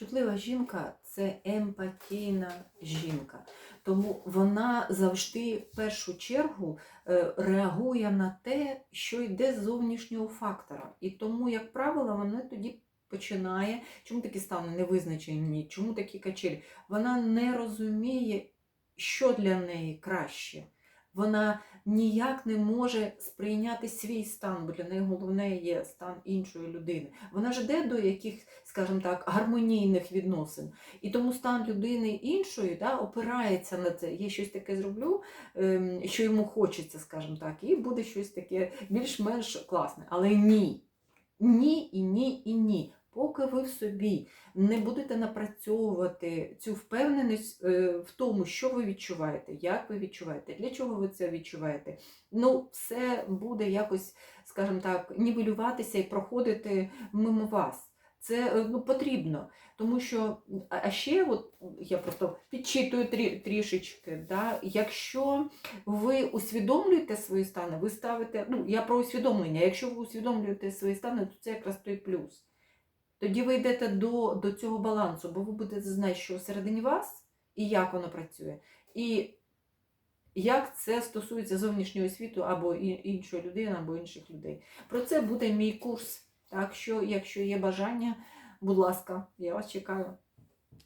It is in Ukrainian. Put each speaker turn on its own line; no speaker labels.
Чутлива жінка це емпатійна жінка. Тому вона завжди в першу чергу е, реагує на те, що йде з зовнішнього фактора. І тому, як правило, вона тоді починає, чому такі стани невизначені, чому такі качелі? Вона не розуміє, що для неї краще. Вона ніяк не може сприйняти свій стан, бо для неї головне є стан іншої людини. Вона ж йде до яких, скажімо так, гармонійних відносин. І тому стан людини іншої да, опирається на це. Я щось таке зроблю, ем, що йому хочеться, скажімо так, і буде щось таке більш-менш класне. Але ні. Ні, і ні, і ні. Поки ви в собі не будете напрацьовувати цю впевненість е, в тому, що ви відчуваєте, як ви відчуваєте, для чого ви це відчуваєте, ну, все буде якось, скажімо так, нівелюватися і проходити мимо вас. Це е, ну, потрібно, тому що, а ще, от, я просто підчитую трі, трішечки, да, якщо ви усвідомлюєте свої стани, ви ставите, ну, я про усвідомлення, якщо ви усвідомлюєте свої стани, то це якраз той плюс. Тоді ви йдете до, до цього балансу, бо ви будете знати, що всередині вас і як воно працює. І як це стосується зовнішнього світу або іншої людини, або інших людей. Про це буде мій курс. Так що, якщо є бажання, будь ласка, я вас чекаю.